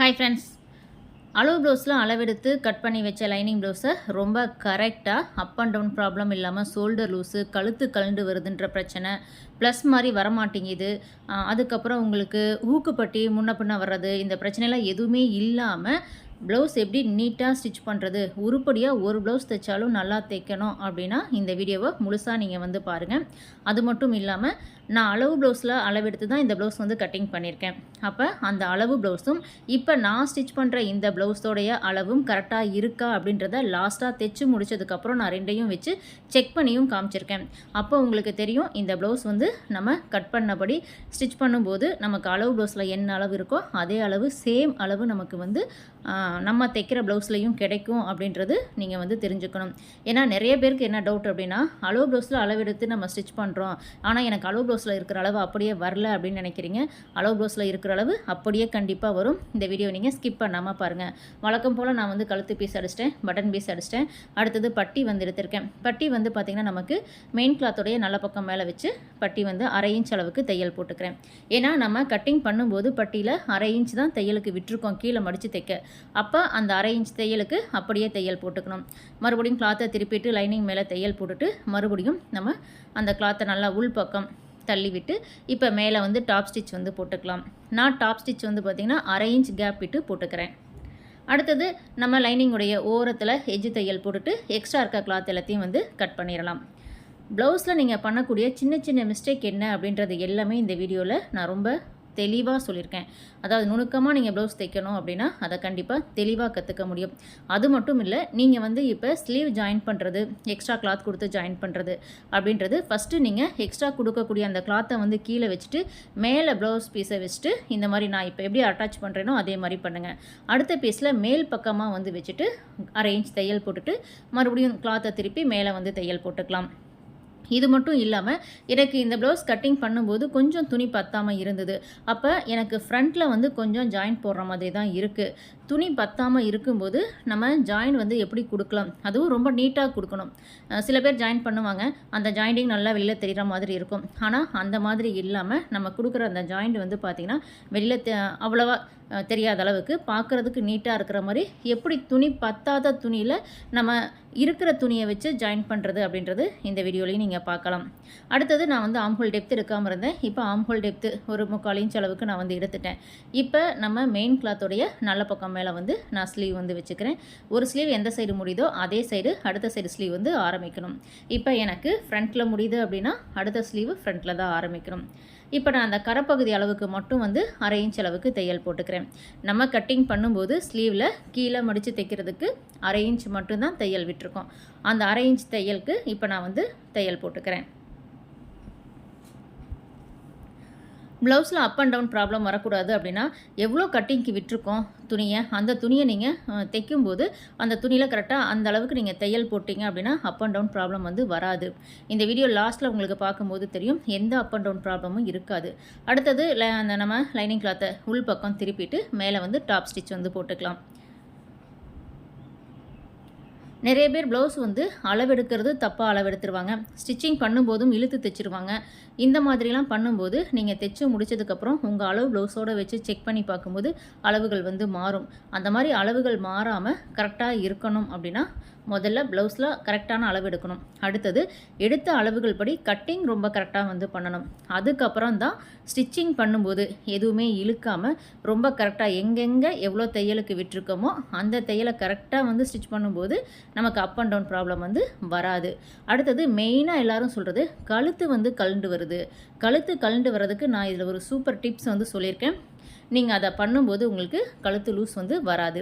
Hi friends அளவு ப்ளவுஸில் அளவெடுத்து கட் பண்ணி வச்ச லைனிங் ப்ளவுஸை ரொம்ப கரெக்டாக அப் அண்ட் டவுன் ப்ராப்ளம் இல்லாமல் ஷோல்டர் லூஸு கழுத்து கலண்டு வருதுன்ற பிரச்சனை. ப்ளஸ் மாதிரி வரமாட்டேங்குது. அதுக்கப்புறம் உங்களுக்கு ஊக்குப்பட்டி முன்ன பின்ன வர்றது இந்த பிரச்சனைலாம் எதுவுமே இல்லாமல் ப்ளவுஸ் எப்படி நீட்டாக ஸ்டிச் பண்ணுறது உருப்படியாக ஒரு ப்ளவுஸ் தைச்சாலும் நல்லா தைக்கணும் அப்படின்னா இந்த வீடியோவை முழுசாக நீங்கள் வந்து பாருங்கள் அது மட்டும் இல்லாமல் நான் அளவு ப்ளவுஸில் அளவெடுத்து தான் இந்த ப்ளவுஸ் வந்து கட்டிங் பண்ணியிருக்கேன். அப்போ அந்த அளவு ப்ளவுஸும் இப்போ நான் ஸ்டிச் பண்ணுற இந்த ப்ளவுஸோடைய அளவும் கரெக்டாக இருக்கா அப்படின்றத லாஸ்ட்டாக தைச்சு முடிச்சதுக்கப்புறம் நான் ரெண்டையும் வச்சு செக் பண்ணியும் காமிச்சிருக்கேன். அப்போ உங்களுக்கு தெரியும் இந்த ப்ளவுஸ் வந்து நம்ம கட் பண்ணபடி ஸ்டிச் பண்ணும்போது நமக்கு அளவு ப்ளவுஸில் என்ன அளவு இருக்கோ அதே அளவு சேம் அளவு நமக்கு வந்து நம்ம தைக்கிற ப்ளவுஸ்லையும் கிடைக்கும் அப்படின்றது நீங்கள் வந்து தெரிஞ்சுக்கணும். ஏன்னா நிறைய பேருக்கு என்ன டவுட் அப்படின்னா அளவு ப்ளவுஸில் அளவெடுத்து நம்ம ஸ்டிச் பண்ணுறோம் ஆனால் எனக்கு அளவு ப்ளவுஸில் இருக்கிற அளவு அப்படியே வரல அப்படின்னு நினைக்கிறீங்க. அளவு ப்ளவுஸில் இருக்கிற அளவு அப்படியே கண்டிப்பாக வரும். இந்த வீடியோ நீங்கள் ஸ்கிப் பண்ணாமல் பாருங்கள் வழக்கம் போல் நான் வந்து கழுத்து பீஸ் அடிச்சிட்டேன் பட்டன் பீஸ் அடிச்சிட்டேன். அடுத்தது பட்டி வந்து எடுத்திருக்கேன். பட்டி வந்து பார்த்திங்கன்னா நமக்கு மெயின் கிளாத்தோடைய நல்ல பக்கம் மேலே வச்சு பட்டி வந்து அரை இன்ச் அளவுக்கு தையல் போட்டுக்கிறேன். ஏன்னா நம்ம கட்டிங் பண்ணும்போது பட்டியில் அரை இன்ச் தான் தையலுக்கு விட்டுருக்கோம். கீழே மடித்து தைக்க. அப்போ அந்த அரை இன்ச் தையலுக்கு அப்படியே தையல் போட்டுக்கணும். மறுபடியும் கிளாத்தை திருப்பிட்டு லைனிங் மேலே தையல் போட்டுட்டு மறுபடியும் நம்ம அந்த கிளாத்தை நல்லா உள் பக்கம் தள்ளி விட்டு இப்போ மேலே வந்து டாப் ஸ்டிச் வந்து போட்டுக்கலாம். நான் டாப் ஸ்டிச் வந்து பார்த்திங்கன்னா அரை இன்ச் கேப் விட்டு போட்டுக்கிறேன். அடுத்தது நம்ம லைனிங்குடைய ஓரத்தில் எஜ்ஜு தையல் போட்டுட்டு எக்ஸ்ட்ரா இருக்க கிளாத் எல்லாத்தையும் வந்து கட் பண்ணிடலாம் ப்ளவுஸில் நீங்கள் பண்ணக்கூடிய சின்ன சின்ன மிஸ்டேக் என்ன அப்படின்றது எல்லாமே இந்த வீடியோவில் நான் ரொம்ப தெளிவாக சொல்லியிருக்கேன். அதாவது நுணுக்கமாக நீங்கள் ப்ளவுஸ் தைக்கணும் அப்படின்னா அதை கண்டிப்பாக தெளிவாக கற்றுக்க முடியும். அது மட்டும் இல்லை நீங்கள் வந்து இப்போ ஸ்லீவ் ஜாயின் பண்ணுறது எக்ஸ்ட்ரா கிளாத் கொடுத்து ஜாயின் பண்ணுறது அப்படின்றது ஃபஸ்ட்டு நீங்கள் எக்ஸ்ட்ரா கொடுக்கக்கூடிய அந்த கிளாத்தை வந்து கீழே வச்சுட்டு மேலே ப்ளவுஸ் பீஸை வச்சுட்டு இந்த மாதிரி நான் இப்போ எப்படி அட்டாச் பண்ணுறேனோ அதே மாதிரி பண்ணுங்கள் அடுத்த பீஸில் மேல் பக்கமாக வந்து வச்சுட்டு அரேஞ்ச் தையல் போட்டுட்டு மறுபடியும் கிளாத்தை திருப்பி மேலே வந்து தையல் போட்டுக்கலாம். இது மட்டும் இல்லாமல் எனக்கு இந்த ப்ளவுஸ் கட்டிங் பண்ணும்போது கொஞ்சம் துணி பத்தாமல் இருந்தது. அப்போ எனக்கு ஃப்ரண்ட்டில் வந்து கொஞ்சம் ஜாயின் போடுற மாதிரி தான் இருக்குது துணி பத்தாமல் இருக்கும்போது நம்ம ஜாயின் வந்து எப்படி கொடுக்கலாம்? அதுவும் ரொம்ப நீட்டாக கொடுக்கணும். சில பேர் ஜாயின் பண்ணுவாங்க. அந்த ஜாயிண்டிங் நல்லா வெளியில் தெரிகிற மாதிரி இருக்கும். ஆனால் அந்த மாதிரி இல்லாமல் நம்ம கொடுக்குற அந்த ஜாயிண்ட் வந்து பார்த்திங்கன்னா வெளியில் அவ்வளோவா தெரியாத அளவுக்கு பார்க்குறதுக்கு நீட்டாக இருக்கிற மாதிரி எப்படி துணி பத்தாத துணியில் நம்ம இருக்கிற துணியை வச்சு ஜாயின் பண்ணுறது அப்படின்றது இந்த வீடியோலையும் நீங்கள் பார்க்கலாம் அடுத்தது நான் வந்து ஆம்ஹோல் டெப்த் எடுக்காமல் இருந்தேன். இப்போ ஆம்ஹோல் டெப்த்து ஒரு முக்கால் இன்ச் அளவுக்கு நான் வந்து எடுத்துட்டேன். இப்போ நம்ம மெயின் கிளாத்தோடைய நல்ல பக்கம் மேலே வந்து நான் ஸ்லீவ் வந்து வச்சுக்கிறேன். ஒரு ஸ்லீவ் எந்த சைடு முடியுதோ அதே சைடு அடுத்த சைடு ஸ்லீவ் வந்து ஆரம்பிக்கணும். இப்போ எனக்கு ஃப்ரண்ட்டில் முடியுது அப்படின்னா அடுத்த ஸ்லீவ் ஃப்ரண்ட்டில் தான் ஆரம்பிக்கணும். இப்போ நான் அந்த கரப்பகுதி அளவுக்கு மட்டும் வந்து அரை இன்ச் அளவுக்கு தையல் போட்டுக்கிறேன். நம்ம கட்டிங் பண்ணும்போது ஸ்லீவில் கீழே மடித்து தைக்கிறதுக்கு அரை இன்ச் மட்டும்தான் தையல் விட்டுருக்கோம். அந்த அரை இன்ச் தையலுக்கு இப்போ நான் வந்து தையல் போட்டுக்கிறேன். ப்ளவுஸில் அப் அண்ட் டவுன் ப்ராப்ளம் வரக்கூடாது அப்படின்னா எவ்வளோ கட்டிங்க்கு விட்டுருக்கோம் துணியை? அந்த துணியை நீங்கள் தைக்கும்போது அந்த துணியில் கரெக்டாக அந்த அளவுக்கு நீங்கள் தையல் போட்டிங்க அப்படின்னா அப் அண்ட் டவுன் ப்ராப்ளம் வந்து வராது. இந்த வீடியோ லாஸ்ட்டில் உங்களுக்கு பார்க்கும்போது தெரியும். எந்த அப் அண்ட் டவுன் ப்ராப்ளமும் இருக்காது. அடுத்தது அந்த நம்ம லைனிங் கிளாத்தை உள் பக்கம் திருப்பிட்டு மேலே வந்து டாப் ஸ்டிச் வந்து போட்டுக்கலாம். நிறைய பேர் ப்ளவுஸ் வந்து அளவெடுக்கிறது தப்பாக அளவெடுத்துருவாங்க. ஸ்டிச்சிங் பண்ணும்போதும் இழுத்து தைச்சிருவாங்க. இந்த மாதிரிலாம் பண்ணும்போது நீங்கள் தைச்சு முடிச்சதுக்கப்புறம் உங்கள் அளவு ப்ளவுஸோடு வச்சு செக் பண்ணி பார்க்கும்போது அளவுகள் வந்து மாறும். அந்த மாதிரி அளவுகள் மாறாமல் கரெக்டாக இருக்கணும் அப்படின்னா முதல்ல ப்ளவுஸில் கரெக்டான அளவு எடுக்கணும். அடுத்தது எடுத்த அளவுகள் படி கட்டிங் ரொம்ப கரெக்டாக வந்து பண்ணணும். அதுக்கப்புறம் தான் ஸ்டிச்சிங் பண்ணும்போது எதுவுமே இழுக்காமல் ரொம்ப கரெக்டாக எங்கெங்கே எவ்வளோ தையலுக்கு விட்டுருக்கோமோ அந்த தையலை கரெக்டாக வந்து ஸ்டிச் பண்ணும்போது நமக்கு அப் அண்ட் டவுன் ப்ராப்ளம் வந்து வராது. அடுத்தது மெயினாக எல்லாரும் சொல்கிறது கழுத்து வந்து கழண்டு வருது. கழுத்து கழண்டு வர்றதுக்கு நான் இதில் ஒரு சூப்பர் டிப்ஸ் வந்து சொல்லியிருக்கேன். நீங்கள் அதை பண்ணும்போது உங்களுக்கு கழுத்து லூஸ் வந்து வராது.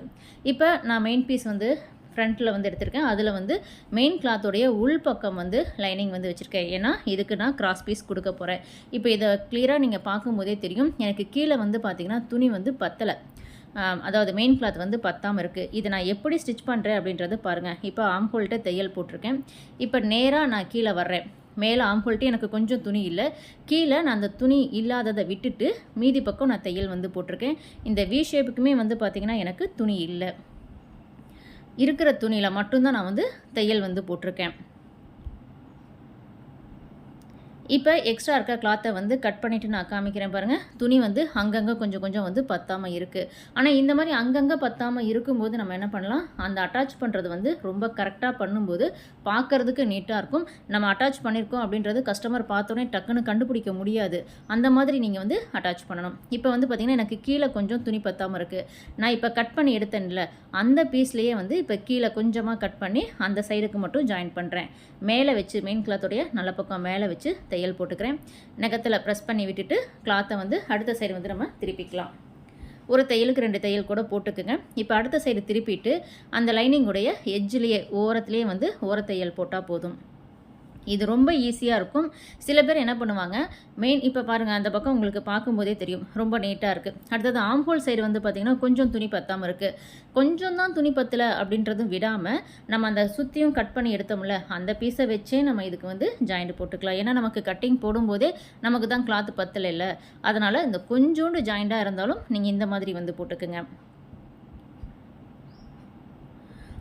இப்போ நான் மெயின் பீஸ் வந்து ஃப்ரண்ட்டில் வந்து எடுத்திருக்கேன். அதில் வந்து மெயின் கிளாத்தோடைய உள் பக்கம் வந்து லைனிங் வந்து வச்சுருக்கேன். ஏன்னா இதுக்கு நான் கிராஸ் பீஸ் கொடுக்க போகிறேன் இப்போ இதை கிளியராக நீங்கள் பார்க்கும்போதே தெரியும். எனக்கு கீழே வந்து பார்த்திங்கன்னா துணி வந்து பத்தலை. அதாவது மெயின் கிளாத் வந்து பத்தாமல் இருக்குது இதை நான் எப்படி ஸ்டிச் பண்ணுறேன் அப்படின்றது பாருங்கள் இப்போ ஆம்ஹோல்கிட்ட தையல் போட்டிருக்கேன். இப்போ நேராக நான் கீழே வர்றேன். மேலே ஆம்ஹோல்ட்டு எனக்கு கொஞ்சம் துணி இல்லை. கீழே நான் அந்த துணி இல்லாததை விட்டுட்டு மீதி பக்கம் நான் தையல் வந்து போட்டிருக்கேன். இந்த வி ஷேப்புக்குமே வந்து பார்த்திங்கன்னா எனக்கு துணி இல்லை. இருக்கிற துணியில் மட்டும்தான் நான் வந்து தையல் வந்து போட்டிருக்கேன். இப்போ எக்ஸ்ட்ரா இருக்க கிளாத்தை வந்து கட் பண்ணிவிட்டு நான் காமிக்கிறேன் பாருங்கள் துணி வந்து அங்கங்கே கொஞ்சம் கொஞ்சம் வந்து பத்தாமல் இருக்குது ஆனால் இந்த மாதிரி அங்கங்கே பத்தாமல் இருக்கும்போது நம்ம என்ன பண்ணலாம்? அந்த அட்டாச் பண்ணுறது வந்து ரொம்ப கரெக்டாக பண்ணும்போது பார்க்குறதுக்கு நீட்டாக இருக்கும். நம்ம அட்டாச் பண்ணியிருக்கோம் அப்படின்றது கஸ்டமர் பார்த்தோன்னே டக்குன்னு கண்டுபிடிக்க முடியாது. அந்த மாதிரி நீங்கள் வந்து அட்டாச் பண்ணணும். இப்போ வந்து பார்த்திங்கன்னா எனக்கு கீழே கொஞ்சம் துணி பத்தாமல் இருக்குது நான் இப்போ கட் பண்ணி எடுத்தேன்ல அந்த பீஸ்லேயே வந்து இப்போ கீழே கொஞ்சமாக கட் பண்ணி அந்த சைடுக்கு மட்டும் ஜாயின் பண்ணுறேன் மேலே வச்சு மெயின் கிளாத்துடைய நல்ல பக்கம் மேலே வச்சு தையல் போட்டுக்கிறேன். நகத்தில் ப்ரெஸ் பண்ணி விட்டுட்டு கிளாத்தை வந்து அடுத்த சைடு வந்து நம்ம திருப்பிக்கலாம். ஒரு தையலுக்கு ரெண்டு தையல் கூட போட்டுக்குங்க. இப்போ அடுத்த சைடு திருப்பிட்டு அந்த லைனிங்குடைய எஜ்ஜிலேயே ஓரத்துலேயே வந்து ஓரத்தையல் போட்டால் போதும். இது ரொம்ப ஈஸியாக இருக்கும். சில பேர் என்ன பண்ணுவாங்க மெயின் இப்போ பாருங்கள் அந்த பக்கம் உங்களுக்கு பார்க்கும்போதே தெரியும். ரொம்ப நீட்டாக இருக்குது அடுத்தது ஆம்ஹோல் சைடு வந்து பார்த்திங்கன்னா கொஞ்சம் துணி பத்தாமல் இருக்குது கொஞ்சம் தான் துணி பத்தலை அப்படின்றதும் விடாமல் நம்ம அந்த சுற்றியும் கட் பண்ணி எடுத்தோம்ல அந்த பீஸை வச்சே நம்ம இதுக்கு வந்து ஜாயிண்ட் போட்டுக்கலாம். ஏன்னா நமக்கு கட்டிங் போடும்போதே நமக்கு தான் கிளாத் பத்தலை இல்லை. அதனால் இந்த கொஞ்சோண்டு ஜாயிண்டாக இருந்தாலும் நீங்கள் இந்த மாதிரி வந்து போட்டுக்குங்க.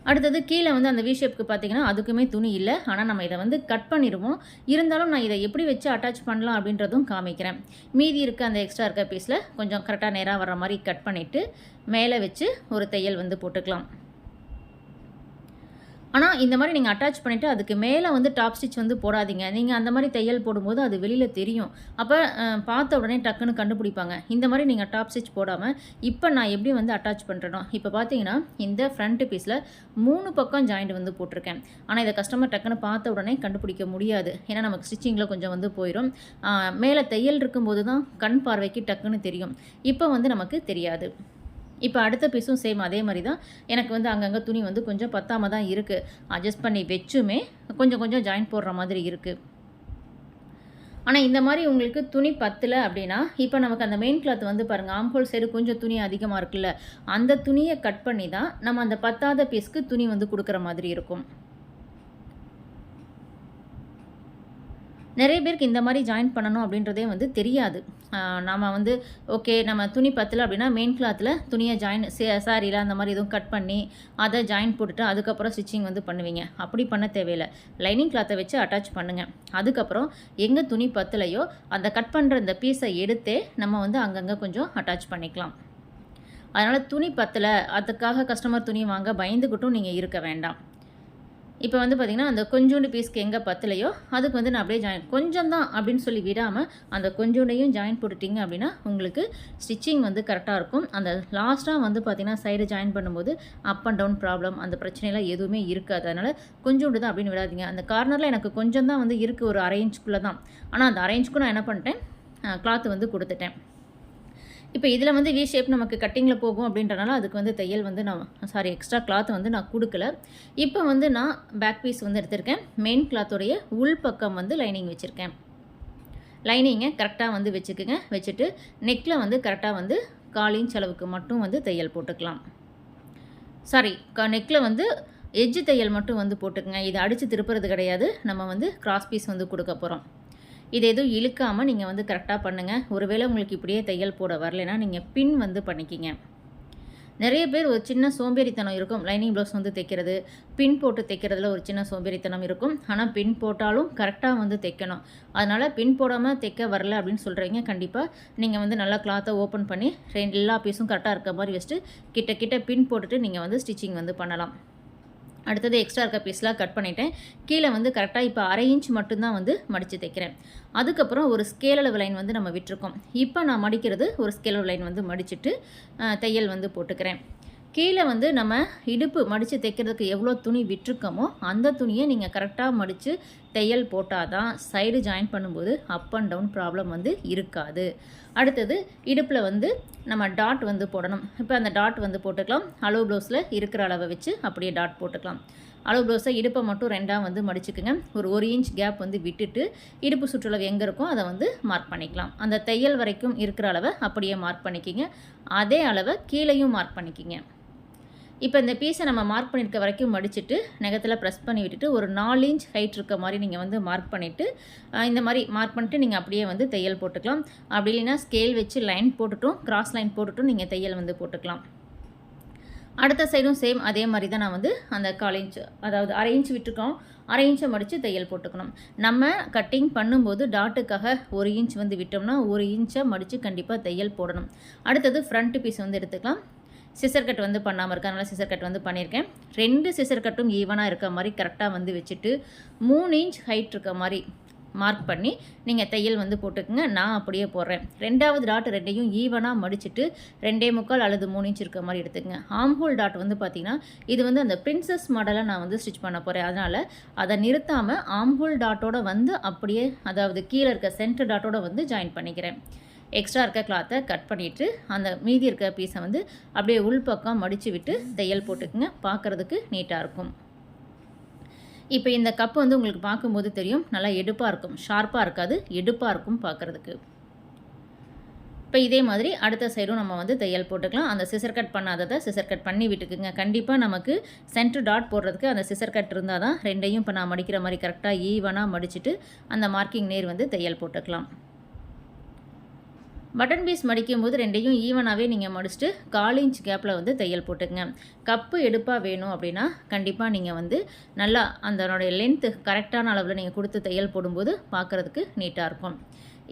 அடுத்தது கீழே வந்து அந்த வி ஷேப்புக்கு பார்த்தீங்கன்னா அதுக்குமே துணி இல்லை. ஆனால் நம்ம இதை வந்து கட் பண்ணிடுவோம். இருந்தாலும் நான் இதை எப்படி வச்சு அட்டாச் பண்ணலாம் அப்படின்றதும் காமிக்கிறேன். மீதி இருக்க அந்த எக்ஸ்ட்ரா இருக்க பீஸில் கொஞ்சம் கரெக்டாக நேராக வர மாதிரி கட் பண்ணிவிட்டு மேலே வச்சு ஒரு தையல் வந்து போட்டுக்கலாம். ஆனால் இந்த மாதிரி நீங்கள் அட்டாச் பண்ணிவிட்டு அதுக்கு மேலே வந்து டாப் ஸ்டிச் வந்து போடாதீங்க. நீங்கள் அந்த மாதிரி தையல் போடும்போது அது வெளியில் தெரியும். அப்போ பார்த்த உடனே டக்குன்னு கண்டுபிடிப்பாங்க. இந்த மாதிரி நீங்கள் டாப் ஸ்டிச் போடாமல் இப்போ நான் எப்படி வந்து அட்டாச் பண்ணுறனோ இப்போ பார்த்தீங்கன்னா இந்த ஃப்ரண்ட் பீஸில் மூணு பக்கம் ஜாயிண்ட் வந்து போட்டிருக்கேன். ஆனால் இதை கஸ்டமர் டக்குன்னு பார்த்த உடனே கண்டுபிடிக்க முடியாது. ஏன்னா நமக்கு ஸ்டிச்சிங்கில் கொஞ்சம் வந்து போயிடும் மேலே தையல் இருக்கும்போது தான் கண் பார்வைக்கு டக்குன்னு தெரியும். இப்போ வந்து நமக்கு தெரியாது. இப்போ அடுத்த பீஸும் சேம் அதே மாதிரி தான். எனக்கு வந்து அங்கங்கே துணி வந்து கொஞ்சம் பத்தாமல் தான் இருக்குது அட்ஜஸ்ட் பண்ணி வச்சுமே கொஞ்சம் கொஞ்சம் ஜாயின் போடுற மாதிரி இருக்குது ஆனால் இந்த மாதிரி உங்களுக்கு துணி பத்தலை அப்படின்னா இப்போ நமக்கு அந்த மெயின் கிளாத் வந்து பாருங்கள் ஆம்ஹோல் சைடு கொஞ்சம் துணி அதிகமாக இருக்குல்ல அந்த துணியை கட் பண்ணி தான் நம்ம அந்த பத்தாத பீஸ்க்கு துணி வந்து கொடுக்குற மாதிரி இருக்கும். நிறைய பேருக்கு இந்த மாதிரி ஜாயின் பண்ணணும் அப்படின்றதே வந்து தெரியாது. நம்ம வந்து ஓகே நம்ம துணி பத்தலை அப்படின்னா மெயின் கிளாத்தில் துணியை ஜாயின் சாரியில் அந்த மாதிரி எதுவும் கட் பண்ணி அதை ஜாயின் போட்டுட்டு அதுக்கப்புறம் ஸ்டிச்சிங் வந்து பண்ணுவீங்க. அப்படி பண்ண தேவையில்லை. லைனிங் கிளாத்தை வச்சு அட்டாச் பண்ணுங்கள் அதுக்கப்புறம் எங்கே துணி பத்தலையோ அந்த கட் பண்ணுற இந்த பீஸை எடுத்தே நம்ம வந்து அங்கங்கே கொஞ்சம் அட்டாச் பண்ணிக்கலாம். அதனால் துணி பத்தலை அதுக்காக கஸ்டமர் துணி வாங்க பயந்துக்கிட்டும் நீங்கள் இருக்க வேண்டாம். இப்போ வந்து பார்த்திங்கன்னா அந்த கொஞ்சோண்டு பீஸ்க்கு எங்கே பத்தலையோ அதுக்கு வந்து நான் அப்படியே ஜாயின் கொஞ்சம் தான் அப்படின்னு சொல்லி விடாமல் அந்த கொஞ்சோண்டையும் ஜாயின் போட்டுட்டிங்க அப்படின்னா உங்களுக்கு ஸ்டிச்சிங் வந்து கரெக்டாக இருக்கும். அந்த லாஸ்ட்டாக வந்து பார்த்திங்கன்னா சைடு ஜாயின் பண்ணும்போது அப் அண்ட் டவுன் ப்ராப்ளம் அந்த பிரச்சனைலாம் எதுவுமே இருக்காது. அதனால் கொஞ்சோண்டு தான் அப்படின்னு விடாதீங்க. அந்த கார்னரில் எனக்கு கொஞ்சம் தான் வந்து இருக்குது ஒரு அரை இன்ச்சுக்குள்ளே தான் ஆனால் அந்த அரை இன்ச்சுக்கும் நான் என்ன பண்ணிட்டேன்? கிளாத்து வந்து கொடுத்துட்டேன். இப்போ இதில் வந்து வி ஷேப் நமக்கு கட்டிங்கில் போகும் அப்படின்றனால அதுக்கு வந்து தையல் வந்து நான் சாரி எக்ஸ்ட்ரா கிளாத் வந்து நான் கொடுக்கல. இப்போ வந்து நான் பேக் பீஸ் வந்து எடுத்திருக்கேன். மெயின் கிளாத்துடைய உள் பக்கம் வந்து லைனிங் வச்சுருக்கேன். லைனிங்கை கரெக்டாக வந்து வச்சுக்கோங்க. வச்சுட்டு நெக்கில் வந்து கரெக்டாக வந்து கால் இன்ச் அளவுக்கு மட்டும் வந்து தையல் போட்டுக்கலாம். சாரி க நெக்கில் வந்து எஜ்ஜு தையல் மட்டும் வந்து போட்டுக்கோங்க. இதை அடித்து திருப்புறது கிடையாது. நம்ம வந்து கிராஸ் பீஸ் வந்து கொடுக்க போகிறோம் இது எதுவும் இழுக்காமல் நீங்கள் வந்து கரெக்டாக பண்ணுங்கள் ஒருவேளை உங்களுக்கு இப்படியே தையல் போட வரலைன்னா நீங்கள் பின் வந்து பண்ணிக்கிங்க. நிறைய பேர் ஒரு சின்ன சோம்பேறித்தனம் இருக்கும். லைனிங் ப்ளவுஸ் வந்து தைக்கிறது பின் போட்டு தைக்கிறதுல ஒரு சின்ன சோம்பேறித்தனம் இருக்கும். ஆனால் பின் போட்டாலும் கரெக்டாக வந்து தைக்கணும். அதனால் பின் போடாமல் தைக்க வரல அப்படின்னு சொல்கிறீங்க கண்டிப்பாக நீங்கள் வந்து நல்லா கிளாத்தை ஓப்பன் பண்ணி ரெண்டு எல்லா பீஸும் கரெக்டாக இருக்க மாதிரி வச்சுட்டு கிட்ட கிட்ட பின் போட்டுட்டு நீங்கள் வந்து ஸ்டிச்சிங் வந்து பண்ணலாம். அடுத்தது எக்ஸ்ட்ரா இருக்க பீஸ்லாம் கட் பண்ணிவிட்டேன் கீழே வந்து கரெக்டாக இப்போ அரை இன்ச் மட்டும்தான் வந்து மடித்து தைக்கிறேன். அதுக்கப்புறம் ஒரு ஸ்கேல் அளவு லைன் வந்து நம்ம விட்டுருக்கோம். இப்போ நான் மடிக்கிறது ஒரு ஸ்கேல் அளவு லைன் வந்து மடிச்சுட்டு தையல் வந்து போட்டுக்கிறேன். கீழே வந்து நம்ம இடுப்பு மடித்து தைக்கிறதுக்கு எவ்வளோ துணி விட்டுருக்கோமோ அந்த துணியை நீங்கள் கரெக்டாக மடித்து தையல் போட்டால் தான் சைடு ஜாயின் பண்ணும்போது அப் அண்ட் டவுன் ப்ராப்ளம் வந்து இருக்காது. அடுத்தது இடுப்பில் வந்து நம்ம டாட் வந்து போடணும். இப்போ அந்த டாட் வந்து போட்டுக்கலாம். அளவு ப்ளவுஸில் இருக்கிற அளவை வச்சு அப்படியே டாட் போட்டுக்கலாம். அளவு ப்ளவுஸை இடுப்பை மட்டும் ரெண்டாக வந்து மடிச்சுக்குங்க. ஒரு ஒரு இன்ச் கேப் வந்து விட்டுட்டு இடுப்பு சுற்றுலா எங்கே இருக்கோ அதை வந்து மார்க் பண்ணிக்கலாம். அந்த தையல் வரைக்கும் இருக்கிற அளவை அப்படியே மார்க் பண்ணிக்கிங்க. அதே அளவை கீழேயும் மார்க் பண்ணிக்கிங்க. இப்போ இந்த பீஸை நம்ம மார்க் பண்ணியிருக்க வரைக்கும் மடிச்சுட்டு நெகத்தில் ப்ரெஸ் பண்ணி விட்டுட்டு ஒரு நாலு இன்ச் ஹைட் இருக்க மாதிரி நீங்கள் வந்து மார்க் பண்ணிவிட்டு இந்த மாதிரி மார்க் பண்ணிட்டு நீங்கள் அப்படியே வந்து தையல் போட்டுக்கலாம். அப்படி இல்லைன்னா ஸ்கேல் வச்சு லைன் போட்டுட்டும் கிராஸ் லைன் போட்டுட்டும் நீங்கள் தையல் வந்து போட்டுக்கலாம். அடுத்த சைடும் சேம் அதே மாதிரி தான் நான் வந்து அந்த கால் இன்ச் அதாவது அரை இன்ச் விட்டுருக்கோம். அரை இன்ச்சை மடித்து தையல் போட்டுக்கணும். நம்ம கட்டிங் பண்ணும்போது டாட்டுக்காக ஒரு இன்ச் வந்து விட்டோம்னா ஒரு இன்ச்சை மடித்து கண்டிப்பாக தையல் போடணும். அடுத்தது ஃப்ரண்ட் பீஸ் வந்து எடுத்துக்கலாம். சிசர் கட் வந்து பண்ணாமல் இருக்கேன். அதனால் சிசர் கட் வந்து பண்ணியிருக்கேன். ரெண்டு சிசர் கட்டும் ஈவனாக இருக்க மாதிரி கரெக்டாக வந்து வச்சுட்டு மூணு இன்ச் ஹைட் இருக்க மாதிரி மார்க் பண்ணி நீங்கள் தையல் வந்து போட்டுக்கோங்க. நான் அப்படியே போடுறேன். ரெண்டாவது டாட் ரெண்டையும் ஈவனாக மடிச்சுட்டு ரெண்டே முக்கால் அல்லது மூணு இன்ச் இருக்க மாதிரி எடுத்துக்கங்க. ஆம்ஹோல் டாட் வந்து பார்த்திங்கன்னா இது வந்து அந்த பிரின்சஸ் மாடலை நான் வந்து ஸ்டிச் பண்ண போகிறேன் அதனால் அதை நிறுத்தாமல் ஆம்ஹோல் டாட்டோட வந்து அப்படியே அதாவது கீழே இருக்க சென்டர் டாட்டோட வந்து ஜாயின் பண்ணிக்கிறேன். எக்ஸ்ட்ரா இருக்க கிளாத்தை கட் பண்ணிவிட்டு அந்த மீதி இருக்க பீஸை வந்து அப்படியே உள்பக்கம் மடித்து விட்டு தையல் போட்டுக்குங்க. பார்க்குறதுக்கு நீட்டாக இருக்கும். இப்போ இந்த கப்பு வந்து உங்களுக்கு பார்க்கும்போது தெரியும். நல்லா எடுப்பாக இருக்கும். ஷார்ப்பாக இருக்காது. எடுப்பாக இருக்கும் பார்க்குறதுக்கு. இப்போ இதே மாதிரி அடுத்த சைடும் நம்ம வந்து தையல் போட்டுக்கலாம். அந்த சிசர் கட் பண்ணாததை சிசர் கட் பண்ணி விட்டுக்குங்க. கண்டிப்பாக நமக்கு சென்ட்ரு டாட் போடுறதுக்கு அந்த சிசர் கட் இருந்தால் தான் ரெண்டையும் இப்போ நான் மடிக்கிற மாதிரி கரெக்டாக ஈவனாக மடிச்சுட்டு அந்த மார்க்கிங் நேர் வந்து தையல் போட்டுக்கலாம். பட்டன் பீஸ் மடிக்கும் போது ரெண்டையும் ஈவனாகவே நீங்கள் மடிச்சுட்டு கால் இன்ச் கேப்பில் வந்து தையல் போட்டுக்கங்க. கப்பு எடுப்பாக வேணும் அப்படின்னா கண்டிப்பாக நீங்கள் வந்து நல்லா அதனுடைய லென்த்து கரெக்டான அளவில் நீங்கள் கொடுத்து தையல் போடும்போது பார்க்குறதுக்கு நீட்டாக இருக்கும்.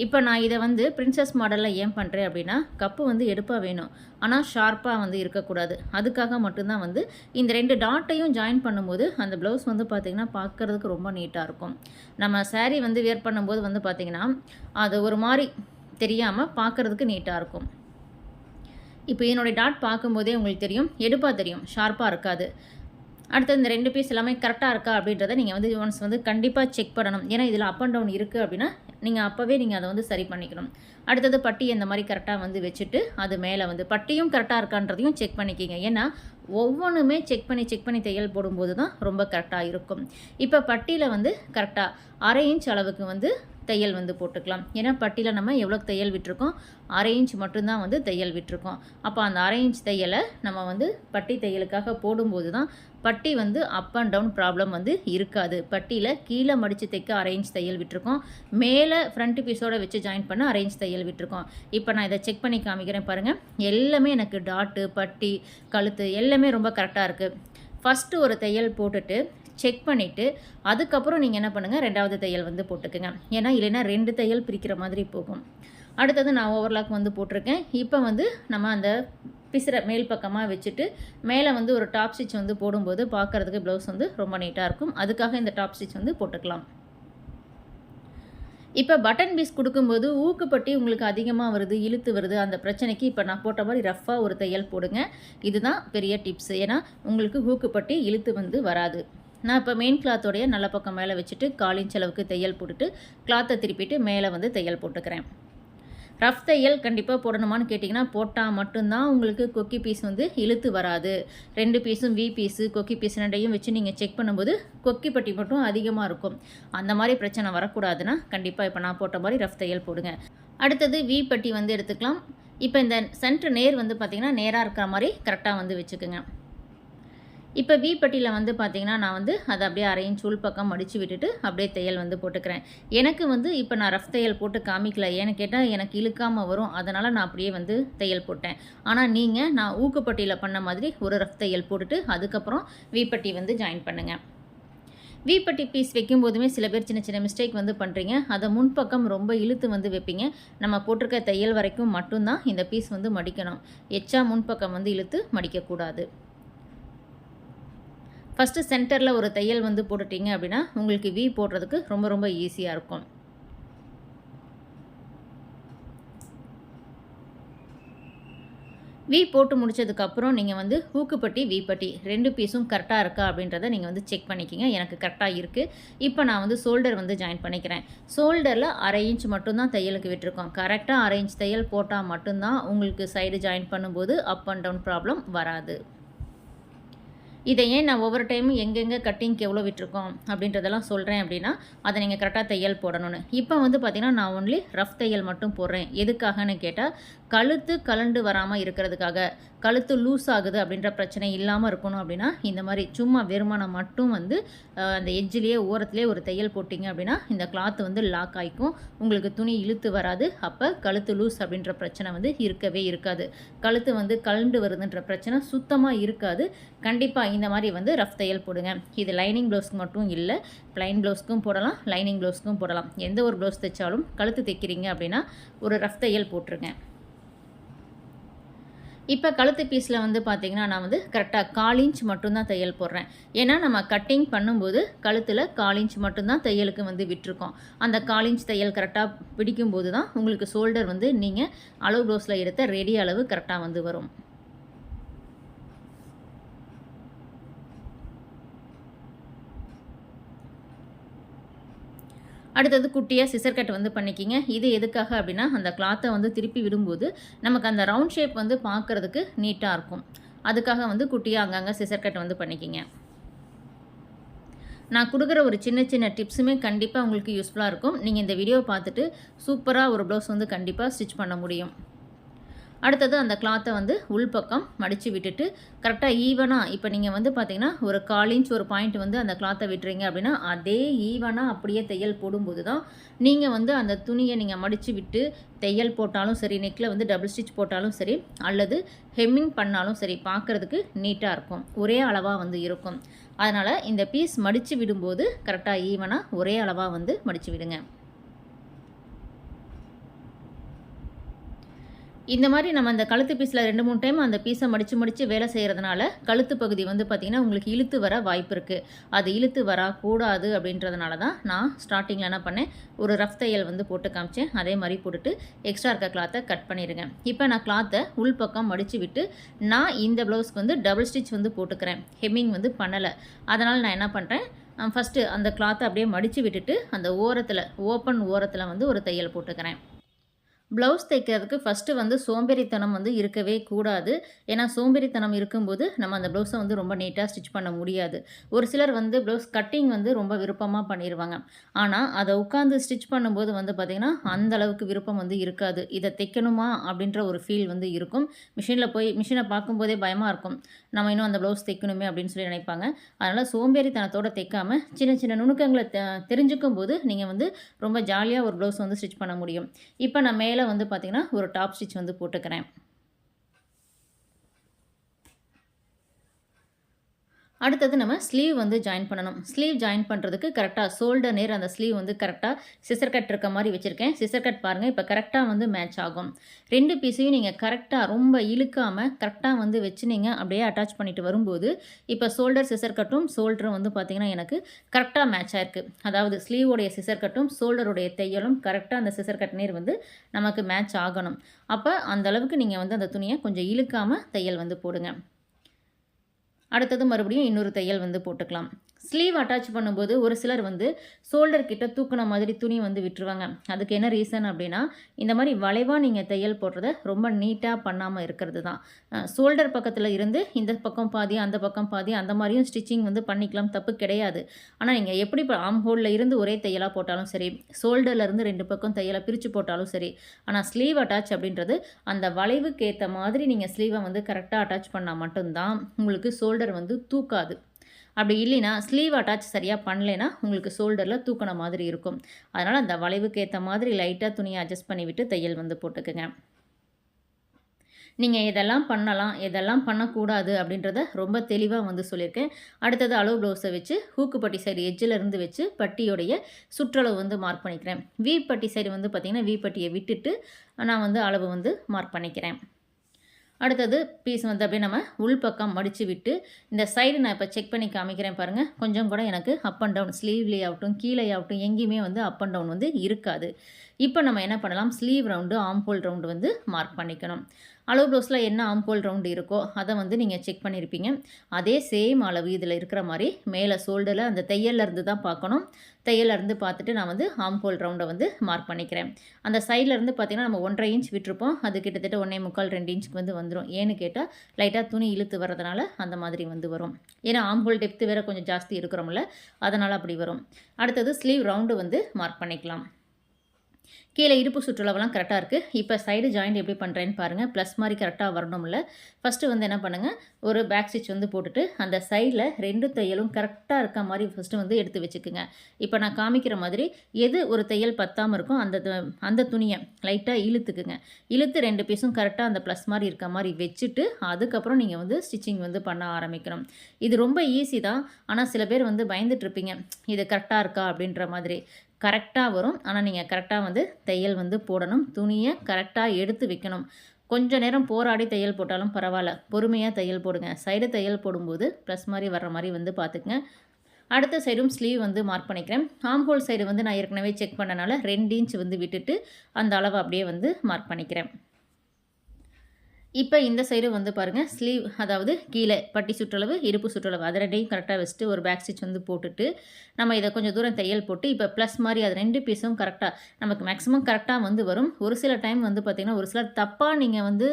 இப்போ நான் இதை வந்து பிரின்சஸ் மாடலில் ஏன் பண்ணுறேன் அப்படின்னா கப்பு வந்து எடுப்பாக வேணும். ஆனால் ஷார்ப்பாக வந்து இருக்கக்கூடாது. அதுக்காக மட்டும்தான் வந்து இந்த ரெண்டு டாட்டையும் ஜாயின் பண்ணும்போது அந்த ப்ளவுஸ் வந்து பார்த்திங்கன்னா பார்க்குறதுக்கு ரொம்ப நீட்டாக இருக்கும். நம்ம சாரீ வந்து வேர் பண்ணும்போது வந்து பார்த்திங்கன்னா அது ஒரு மாதிரி தெரியாமல் பார்க்குறதுக்கு நீட்டாக இருக்கும். இப்போ என்னுடைய டாட் பார்க்கும்போதே உங்களுக்கு தெரியும். எடுப்பாக தெரியும். ஷார்ப்பாக இருக்காது. அடுத்து இந்த ரெண்டு பீஸ் எல்லாமே கரெக்டாக இருக்கா அப்படின்றத நீங்கள் வந்து ஒன்ஸ் வந்து கண்டிப்பாக செக் பண்ணணும். ஏன்னா இதில் அப் அண்ட் டவுன் இருக்குது அப்படின்னா நீங்கள் அப்போவே நீங்கள் அதை வந்து சரி பண்ணிக்கணும். அடுத்தது பட்டி இந்த மாதிரி கரெக்டாக வந்து வச்சுட்டு அது மேலே வந்து பட்டியும் கரெக்டாக இருக்கான்றதையும் செக் பண்ணிக்கிங்க. ஏன்னா ஒவ்வொன்றுமே செக் பண்ணி செக் பண்ணி தையல் போடும்போது தான் ரொம்ப கரெக்டாக இருக்கும். இப்போ பட்டியில் வந்து கரெக்டாக அரை இன்ச் அளவுக்கு வந்து தையல் வந்து போட்டுக்கலாம். ஏன்னா பட்டியில் நம்ம எவ்வளோ தையல் விட்டுருக்கோம்? அரை இன்ச் மட்டும்தான் வந்து தையல் விட்டுருக்கோம். அப்போ அந்த அரை இன்ச் தையலை நம்ம வந்து பட்டி தையலுக்காக போடும்போது தான் பட்டி வந்து அப் அண்ட் டவுன் ப்ராப்ளம் வந்து இருக்காது. பட்டியில் கீழே மடித்து தைக்க அரேஞ்ச் தையல் விட்டுருக்கோம். மேலே ஃப்ரண்ட் பீஸோடு வச்சு ஜாயின் பண்ண அரேஞ்ச் தையல் விட்டுருக்கோம். இப்போ நான் இதை செக் பண்ணி காமிக்கிறேன் பாருங்கள் எல்லாமே எனக்கு டாட்டு பட்டி கழுத்து எல்லாமே ரொம்ப கரெக்டாக இருக்குது ஃபஸ்ட்டு ஒரு தையல் போட்டுட்டு செக் பண்ணிவிட்டு அதுக்கப்புறம் நீங்கள் என்ன பண்ணுங்கள் ரெண்டாவது தையல் வந்து போட்டுக்கோங்க. ஏன்னா இல்லைன்னா ரெண்டு தையல் பிரிக்கிற மாதிரி போகும். அடுத்தது நான் ஓவர்லாக் வந்து போட்டிருக்கேன். இப்போ வந்து நம்ம அந்த பிசுற மேல் பக்கமாக வச்சுட்டு மேலே வந்து ஒரு டாப் ஸ்டிச் வந்து போடும்போது பார்க்குறதுக்கு ப்ளவுஸ் வந்து ரொம்ப நீட்டாக இருக்கும். அதுக்காக இந்த டாப் ஸ்டிச் வந்து போட்டுக்கலாம். இப்போ பட்டன் பீஸ் கொடுக்கும்போது ஊக்குப்பட்டி உங்களுக்கு அதிகமாக வருது இழுத்து வருது அந்த பிரச்சனைக்கு இப்போ நான் போட்ட மாதிரி ரஃப்பாக ஒரு தையல் போடுங்க. இதுதான் பெரிய டிப்ஸ் ஏன்னா உங்களுக்கு ஊக்குப்பட்டி இழுத்து வந்து வராது. நான் இப்போ மெயின் கிளாத்தோடைய நல்ல பக்கம் மேலே வச்சுட்டு காலின் செலவுக்கு தையல் போட்டுட்டு கிளாத்தை திருப்பிட்டு மேலே வந்து தையல் போட்டுக்கிறேன். ரஃப் தையல் கண்டிப்பாக போடணுமான்னு கேட்டிங்கன்னா போட்டால் மட்டும்தான் உங்களுக்கு கொக்கி பீஸ் வந்து இழுத்து வராது. ரெண்டு பீஸும் வி பீஸு கொக்கி பீஸ் ரெண்டையும் வச்சு நீங்கள் செக் பண்ணும்போது கொக்கி பட்டி மட்டும் அதிகமாக இருக்கும். அந்த மாதிரி பிரச்சனை வரக்கூடாதுன்னா கண்டிப்பாக இப்போ நான் போட்ட மாதிரி ரஃப் தையல் போடுங்க. அடுத்தது வி பட்டி வந்து எடுத்துக்கலாம். இப்போ இந்த சென்ட்ரு நேர் வந்து பார்த்திங்கன்னா நேராக இருக்கிற மாதிரி கரெக்டாக வந்து வச்சுக்கோங்க. இப்போ வி பட்டியில் வந்து பார்த்திங்கன்னா நான் வந்து அதை அப்படியே அரையும் சூழ் பக்கம் மடித்து விட்டுட்டு அப்படியே தையல் வந்து போட்டுக்கிறேன். எனக்கு வந்து இப்போ நான் ரஃப் தையல் போட்டு காமிக்கல. ஏன்னு கேட்டால் எனக்கு இழுக்காமல் வரும். அதனால் நான் அப்படியே வந்து தையல் போட்டேன். ஆனால் நீங்கள் நான் ஊக்குப்பட்டியில் பண்ண மாதிரி ஒரு ரஃப் தையல் போட்டுட்டு அதுக்கப்புறம் வீப்பட்டி வந்து ஜாயின் பண்ணுங்கள் வீப்பட்டி பீஸ் வைக்கும் போதுமே சில பேர் சின்ன சின்ன மிஸ்டேக் வந்து பண்ணுறீங்க அதை முன்பக்கம் ரொம்ப இழுத்து வந்து வைப்பீங்க. நம்ம போட்டிருக்க தையல் வரைக்கும் மட்டும்தான் இந்த பீஸ் வந்து மடிக்கணும். எச்சா முன்பக்கம் வந்து இழுத்து மடிக்கக்கூடாது. ஃபஸ்ட்டு சென்டரில் ஒரு தையல் வந்து போட்டுட்டிங்க அப்படின்னா உங்களுக்கு வி போடுறதுக்கு ரொம்ப ரொம்ப ஈஸியாக இருக்கும். வி போட்டு முடிச்சதுக்கப்புறம் நீங்கள் வந்து ஊக்குப்பட்டி வீப்பட்டி ரெண்டு பீஸும் கரெக்டாக இருக்கா அப்படின்றத நீங்கள் வந்து செக் பண்ணிக்கிங்க. எனக்கு கரெக்டாக இருக்குது இப்போ நான் வந்து ஷோல்டர் வந்து ஜாயின் பண்ணிக்கிறேன். ஷோல்டரில் அரை இன்ச் மட்டும்தான் தையலுக்கு விட்டுருக்கோம். கரெக்டாக அரை இன்ச் தையல் போட்டால் மட்டும்தான் உங்களுக்கு சைடு ஜாயின் பண்ணும்போது அப் அண்ட் டவுன் ப்ராப்ளம் வராது. இதை ஏன் நான் ஒவ்வொரு டைமும் எங்கெங்கே கட்டிங்க்கு எவ்வளோ விட்டுருக்கோம் அப்படின்றதெல்லாம் சொல்கிறேன் அப்படின்னா அதை நீங்கள் கரெக்டாக தையல் போடணும்னு. இப்போ வந்து பார்த்திங்கன்னா நான் ஒன்லி ரஃப் தையல் மட்டும் போடுறேன். எதுக்காகன்னு கேட்டால் கழுத்து கலண்டு வராமல் இருக்கிறதுக்காக கழுத்து லூஸ் ஆகுது அப்படின்ற பிரச்சனை இல்லாமல் இருக்கணும் அப்படின்னா இந்த மாதிரி சும்மா வெறுமனை மட்டும் வந்து அந்த எஜ்ஜிலேயே ஓரத்துலேயே ஒரு தையல் போட்டிங்க அப்படின்னா இந்த கிளாத் வந்து லாக் ஆகிக்கும் உங்களுக்கு துணி இழுத்து வராது. அப்போ கழுத்து லூஸ் அப்படின்ற பிரச்சனை வந்து இருக்கவே இருக்காது. கழுத்து வந்து கலண்டு வருதுன்ற பிரச்சனை சுத்தமாக இருக்காது. கண்டிப்பாக இந்த மாதிரி வந்து ரஃப் தையல் போடுங்க. இது லைனிங் ப்ளவுஸ்க்கு மட்டும் இல்லை ப்ளைன் ப்ளவுஸ்க்கும் போடலாம் லைனிங் ப்ளவுஸ்க்கும் போடலாம். எந்த ஒரு ப்ளவுஸ் தைச்சாலும் கழுத்து தைக்கிறீங்க அப்படின்னா ஒரு ரஃப் தையல் போட்டிருங்க. இப்போ கழுத்து பீஸில் வந்து பார்த்திங்கன்னா நான் வந்து கரெக்டாக கால் இன்ச் மட்டும்தான் தையல் போடுறேன். ஏன்னா நம்ம கட்டிங் பண்ணும்போது கழுத்தில் கால் இன்ச் மட்டும்தான் தையலுக்கு வந்து விட்டுருக்கோம். அந்த கால் இன்ச் தையல் கரெக்டாக பிடிக்கும்போது தான் உங்களுக்கு ஷோல்டர் வந்து நீங்கள் அளவு ப்ளவுஸில் எடுத்த ரெடி அளவு கரெக்டாக வந்து வரும். அடுத்தது குட்டியாக சிசர் கட் வந்து பண்ணிக்கிங்க. இது எதுக்காக அப்படின்னா அந்த கிளாத்தை வந்து திருப்பி விடும்போது நமக்கு அந்த ரவுண்ட் ஷேப் வந்து பார்க்குறதுக்கு நீட்டாக இருக்கும். அதுக்காக வந்து குட்டியாக அங்கங்கே சிசர் கட் வந்து பண்ணிக்கிங்க. நான் கொடுக்குற ஒரு சின்ன சின்ன டிப்ஸுமே கண்டிப்பாக உங்களுக்கு யூஸ்ஃபுல்லாக இருக்கும். நீங்கள் இந்த வீடியோவை பார்த்துட்டு சூப்பராக ஒரு ப்ளவுஸ் வந்து கண்டிப்பாக ஸ்டிச் பண்ண முடியும். அடுத்தது அந்த கிளாத்தை வந்து உள்பக்கம் மடித்து விட்டுட்டு கரெக்டாக ஈவனாக இப்போ நீங்கள் வந்து பார்த்தீங்கன்னா ஒரு கால் இன்ச் ஒரு பாயிண்ட் வந்து அந்த கிளாத்தை விட்டுறீங்க அப்படின்னா அதே ஈவனாக அப்படியே தையல் போடும்போது தான் நீங்கள் வந்து அந்த துணியை நீங்கள் மடித்து விட்டு தையல் போட்டாலும் சரி நெக்கில் வந்து டபுள் ஸ்டிச் போட்டாலும் சரி அல்லது ஹெம்மிங் பண்ணாலும் சரி பார்க்குறதுக்கு நீட்டாக இருக்கும். ஒரே அளவாக வந்து இருக்கும். அதனால் இந்த பீஸ் மடித்து விடும்போது கரெக்டாக ஈவனாக ஒரே அளவாக வந்து மடித்து விடுங்க. இந்த மாதிரி நம்ம அந்த கழுத்து பீஸில் ரெண்டு மூணு டைம் அந்த பீஸை மடித்து மடித்து வேலை செய்கிறதுனால கழுத்து பகுதி வந்து பார்த்திங்கன்னா உங்களுக்கு இழுத்து வர வாய்ப்பு இருக்குது அது இழுத்து வரக்கூடாது அப்படின்றதுனால தான் நான் ஸ்டார்டிங்கில் என்ன பண்ணேன்? ஒரு ரஃப் தையல் வந்து போட்டு காமிச்சேன். அதே மாதிரி போட்டுட்டு எக்ஸ்ட்ரா இருக்க கிளாத்தை கட் பண்ணிடுங்க இப்போ நான் கிளாத்தை உள்பக்கம் மடித்து விட்டு நான் இந்த ப்ளவுஸ்க்கு வந்து டபுள் ஸ்டிச் வந்து போட்டுக்கிறேன். ஹெம்மிங் வந்து பண்ணலை. அதனால் நான் என்ன பண்ணுறேன் ஃபஸ்ட்டு அந்த கிளாத்தை அப்படியே மடித்து விட்டுட்டு அந்த ஓரத்தில் ஓப்பன் ஓரத்தில் வந்து ஒரு தையல் போட்டுக்கிறேன். ப்ளவுஸ் தைக்கிறதுக்கு ஃபஸ்ட்டு வந்து சோம்பேறித்தனம் வந்து இருக்கவே கூடாது. ஏன்னா சோம்பேறித்தனம் இருக்கும்போது நம்ம அந்த ப்ளவுஸை வந்து ரொம்ப நீட்டாக ஸ்டிச் பண்ண முடியாது. ஒரு சிலர் வந்து ப்ளவுஸ் கட்டிங் வந்து ரொம்ப விருப்பமாக பண்ணிடுவாங்க ஆனால் அதை உட்காந்து ஸ்டிச் பண்ணும்போது வந்து பார்த்திங்கன்னா அந்த அளவுக்கு விருப்பம் வந்து இருக்காது. இதை தைக்கணுமா? அப்படின்ற ஒரு ஃபீல் வந்து இருக்கும். மிஷினில் போய் மிஷினை பார்க்கும்போதே பயமாக இருக்கும். நம்ம இன்னும் அந்த ப்ளவுஸ் தைக்கணுமே அப்படின்னு சொல்லி நினைப்பாங்க. அதனால் சோம்பேறித்தனத்தோடு தைக்காமல் சின்ன சின்ன நுணுக்கங்களை தெ தெரிஞ்சுக்கும் போது நீங்கள் வந்து ரொம்ப ஜாலியாக ஒரு ப்ளவுஸ் வந்து ஸ்டிச் பண்ண முடியும். இப்போ நான் மேலே வந்து பார்த்திங்கன்னா ஒரு டாப் ஸ்டிச் வந்து போட்டுக்கிறேன். அடுத்தது நம்ம ஸ்லீவ் வந்து ஜாயின் பண்ணணும். ஸ்லீவ் ஜாயின் பண்ணுறதுக்கு கரெக்டாக ஷோல்டர் நேர் அந்த ஸ்லீவ் வந்து கரெக்டாக சிசர் கட் இருக்க மாதிரி வச்சுருக்கேன். சிசர் கட் பாருங்கள் இப்போ கரெக்டாக வந்து மேட்ச் ஆகும். ரெண்டு பீஸையும் நீங்கள் கரெக்டாக ரொம்ப இழுக்காமல் கரெக்டாக வந்து வச்சு நீங்கள் அப்படியே அட்டாச் பண்ணிட்டு வரும்போது இப்போ ஷோல்டர் சிசர் கட்டும் ஷோல்டரும் வந்து பார்த்திங்கன்னா எனக்கு கரெக்டாக மேட்ச் ஆயிருக்கு. அதாவது ஸ்லீவோடைய சிசர் கட்டும் ஷோல்டருடைய தையலும் கரெக்டாக அந்த சிசர் கட் நேர் வந்து நமக்கு மேட்ச் ஆகணும். அப்போ அந்த அளவுக்கு நீங்கள் வந்து அந்த துணியை கொஞ்சம் இழுக்காமல் தையல் வந்து போடுங்க. அடுத்தது மறுபடியும் இன்னொரு தையல் வந்து போட்டுக்கலாம். ஸ்லீவ் அட்டாச் பண்ணும்போது ஒரு சிலர் வந்து ஷோல்டர் கிட்ட தூக்குன மாதிரி துணி வந்து விட்டுருவாங்க. அதுக்கு என்ன ரீசன் அப்படின்னா இந்த மாதிரி வளைவாக நீங்கள் தையல் போடுறத ரொம்ப நீட்டாக பண்ணாமல் இருக்கிறது தான். ஷோல்டர் பக்கத்தில் இருந்து இந்த பக்கம் பாதி அந்த பக்கம் பாதி அந்த மாதிரியும் ஸ்டிச்சிங் வந்து பண்ணிக்கலாம் தப்பு கிடையாது. ஆனால் நீங்கள் எப்படி இப்போ ஆம் ஹோலில் இருந்து ஒரே தையலாக போட்டாலும் சரி ஷோல்டர்லேருந்து ரெண்டு பக்கம் தையலை பிரித்து போட்டாலும் சரி ஆனால் ஸ்லீவ் அட்டாச் அப்படின்றது அந்த வளைவுக்கு ஏற்ற மாதிரி நீங்கள் ஸ்லீவை வந்து கரெக்டாக அட்டாச் பண்ணால் மட்டும்தான் உங்களுக்கு ஷோல்டர் வந்து தூக்காது. அப்படி இல்லைன்னா ஸ்லீவ் அட்டாச் சரியாக பண்ணலைன்னா உங்களுக்கு ஷோல்டரில் தூக்கின மாதிரி இருக்கும். அதனால் அந்த வளைவுக்கு ஏற்ற மாதிரி லைட்டாக துணியை அட்ஜஸ்ட் பண்ணிவிட்டு தையல் வந்து போட்டுக்குங்க. நீங்கள் எதெல்லாம் பண்ணலாம் எதெல்லாம் பண்ணக்கூடாது அப்படின்றத ரொம்ப தெளிவாக வந்து சொல்லியிருக்கேன். அடுத்தது அளவு ப்ளவுஸை வச்சு ஹூக்குப்பட்டி சைடு எஜ்ஜில் இருந்து வச்சு பட்டியோடைய சுற்றளவு வந்து மார்க் பண்ணிக்கிறேன். வீப்பட்டி பட்டி சைடு வந்து பார்த்திங்கன்னா வீப்பட்டியை பட்டியை விட்டுட்டு நான் வந்து அளவு வந்து மார்க் பண்ணிக்கிறேன். அடுத்தது பீஸ் வந்து அப்படியே நம்ம உள்பக்கம் மடித்து விட்டு இந்த சைடு நான் இப்போ செக் பண்ணி காமிக்கிறேன் பாருங்கள் கொஞ்சம் கூட எனக்கு அப் அண்ட் டவுன் ஸ்லீவ்லே ஆகட்டும் கீழே ஆகட்டும் எங்கேயுமே வந்து அப் அண்ட் டவுன் வந்து இருக்காது. இப்போ நம்ம என்ன பண்ணலாம்? Sleeve round arm hole round வந்து மார்க் பண்ணிக்கணும். அளவு ப்ளவுஸில் என்ன ஆம்போல் ரவுண்டு இருக்கோ அதை வந்து நீங்கள் செக் பண்ணியிருப்பீங்க அதே சேம் அளவு இதில் இருக்கிற மாதிரி மேலே சோல்டில் அந்த தையல்ல இருந்து தான் பார்க்கணும். தையல்ல இருந்து பார்த்துட்டு நான் வந்து ஆம்போல் ரவுண்டை வந்து மார்க் பண்ணிக்கிறேன். அந்த சைடில் இருந்து பார்த்தீங்கன்னா நம்ம ஒன்றரை இன்ச் விட்டுருப்போம். அது கிட்டத்தட்ட ஒன்றே முக்கால் ரெண்டு இன்ச்சுக்கு வந்து வந்துடும் ஏன்னு கேட்டால் லைட்டாக துணி இழுத்து வரதுனால அந்த மாதிரி வந்து வரும். ஏன்னா ஆம்போல் டெப்த்து வேறு கொஞ்சம் ஜாஸ்தி இருக்கிறோம்ல அதனால் அப்படி வரும். அடுத்தது ஸ்லீவ் ரவுண்டு வந்து மார்க் பண்ணிக்கலாம். கீழே இடுப்பு சுற்றளவெல்லாம் கரெக்டாக இருக்குது இப்போ சைடு ஜாயிண்ட் எப்படி பண்ணுறேன்னு பாருங்கள் ப்ளஸ் மாதிரி கரெக்டாக வரணும்ல. ஃபஸ்ட்டு வந்து என்ன பண்ணுங்கள் ஒரு பேக் ஸ்டிச் வந்து போட்டுட்டு அந்த சைடில் ரெண்டு தையலும் கரெக்டாக இருக்க மாதிரி ஃபஸ்ட்டு வந்து எடுத்து வச்சுக்குங்க. இப்போ நான் காமிக்கிற மாதிரி எது ஒரு தையல் பத்தாமல் இருக்கும் அந்த அந்த துணியை லைட்டாக இழுத்துக்குங்க. இழுத்து ரெண்டு பீஸும் கரெக்டாக அந்த ப்ளஸ் மாதிரி இருக்க மாதிரி வச்சுட்டு அதுக்கப்புறம் நீங்கள் வந்து ஸ்டிச்சிங் வந்து பண்ண ஆரம்பிக்கணும். இது ரொம்ப ஈஸி தான். ஆனால் சில பேர் வந்து பயந்துட்டு இருப்பீங்க. இது கரெக்டாக இருக்கா அப்படின்ற மாதிரி. கரெக்டாக வரும். ஆனால் நீங்கள் கரெக்டாக வந்து தையல் வந்து போடணும். துணியை கரெக்டாக எடுத்து வைக்கணும். கொஞ்சம் நேரம் போராடி தையல் போட்டாலும் பரவாயில்ல. பொறுமையாக தையல் போடுங்க. சைடு தையல் போடும்போது ப்ளஸ் மாதிரி வர்ற மாதிரி வந்து பார்த்துக்குங்க. அடுத்த சைடும் ஸ்லீவ் வந்து மார்க் பண்ணிக்கிறேன். ஆம்ஹோல் சைடு வந்து நான் ஏற்கனவே செக் பண்ணனால ரெண்டு இன்ச் வந்து விட்டுட்டு அந்த அளவை அப்படியே வந்து மார்க் பண்ணிக்கிறேன். இப்போ இந்த சைடு வந்து பாருங்கள் ஸ்லீவ் அதாவது கீழே பட்டி சுற்றளவு இருப்பு சுற்றளவு அது ரெண்டையும் கரெக்டாக வச்சுட்டு ஒரு பேக் ஸ்டிச் வந்து போட்டுட்டு நம்ம இதை கொஞ்சம் தூரம் தையல் போட்டு இப்போ ப்ளஸ் மாதிரி அது ரெண்டு பீஸும் கரெக்டாக நமக்கு மேக்ஸிமம் கரெக்டாக வந்து வரும். ஒரு சில டைம் வந்து பார்த்திங்கன்னா ஒரு சிலர் தப்பாக நீங்கள் வந்து